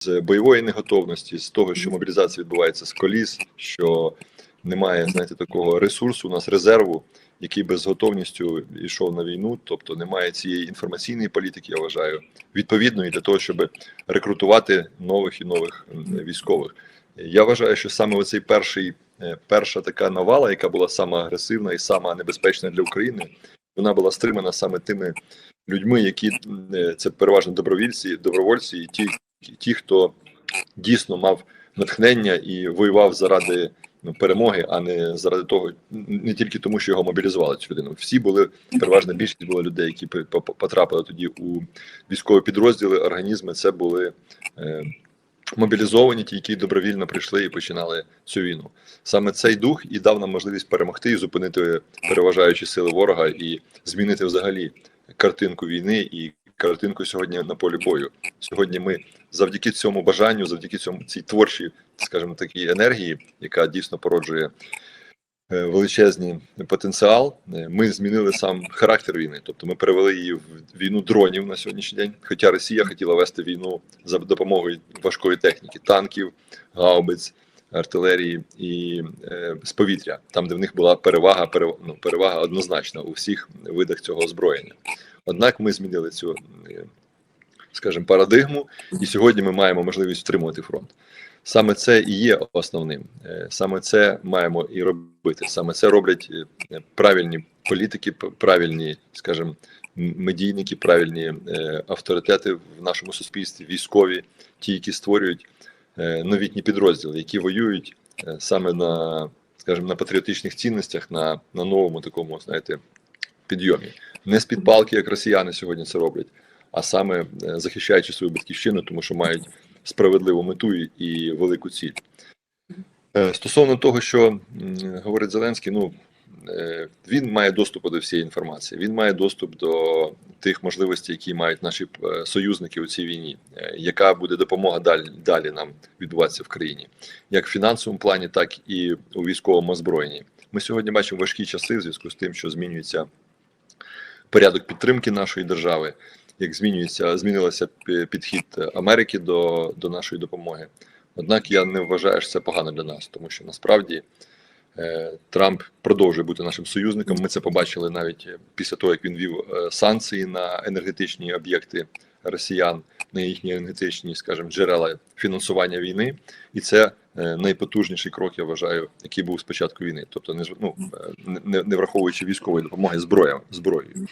з бойової неготовності, з того, що мобілізація відбувається з коліс, що немає знаєте, такого ресурсу, у нас резерву, який би з готовністю йшов на війну, тобто немає цієї інформаційної політики, я вважаю, відповідної для того, щоб рекрутувати нових і нових військових. Я вважаю, що саме оцей перший, е, перша така навала, яка була сама агресивна і сама небезпечна для України, вона була стримана саме тими людьми, які е, це переважно добровільці, добровольці, і ті, ті, хто дійсно мав натхнення і воював заради ну, перемоги, а не заради того, не тільки тому, що його мобілізували цю людину. Всі були переважна більшість була людей, які пи- потрапили тоді у військові підрозділи, організми. Це були е, мобілізовані, ті, які добровільно прийшли і починали цю війну. Саме цей дух і дав нам можливість перемогти і зупинити переважаючі сили ворога і змінити взагалі картинку війни і картинку сьогодні на полі бою. Сьогодні ми завдяки цьому бажанню, завдяки цьому цій творчій, скажімо, такій енергії, яка дійсно породжує е, величезний потенціал. е, Ми змінили сам характер війни, тобто ми перевели її в війну дронів на сьогоднішній день. Хоча Росія хотіла вести війну за допомогою важкої техніки, танків, гаубиць, артилерії і е, з повітря, там, де в них була перевага, перев- ну, перевага однозначна у всіх видах цього озброєння. Однак ми змінили цю, е, скажімо, парадигму, і сьогодні ми маємо можливість втримувати фронт. Саме це і є основним. Е, Саме це маємо і робити. Саме це роблять е, правильні політики, правильні, скажімо, медійники, правильні авторитети в нашому суспільстві, військові, ті, які створюють новітні підрозділи, які воюють саме на, скажімо, на патріотичних цінностях, на, на новому такому, знаєте, підйомі. Не з-під палки, як росіяни сьогодні це роблять, а саме е, захищаючи свою батьківщину, тому що мають справедливу мету і- велику ціль. Е, Стосовно того, що говорить Зеленський, ну е, він має доступ до всієї інформації, він має доступ до тих можливостей, які мають наші союзники у цій війні, яка буде допомога далі, далі нам відбуватися в країні, як в фінансовому плані, так і у військовому озброєнні. Ми сьогодні бачимо важкі часи в зв'язку з тим, що змінюється порядок підтримки нашої держави, як змінюється, змінилося пі- підхід Америки до, до нашої допомоги. Однак я не вважаю, що це погано для нас, тому що насправді е, Трамп продовжує бути нашим союзником. Ми це побачили навіть е, після того, як він вів е, санкції на енергетичні об'єкти росіян, на їхні енергетичні, скажімо, джерела фінансування війни, і це найпотужніший крок, я вважаю, який був з початку війни, тобто не ну, е, не, не враховуючи військової допомоги зброя зброєю.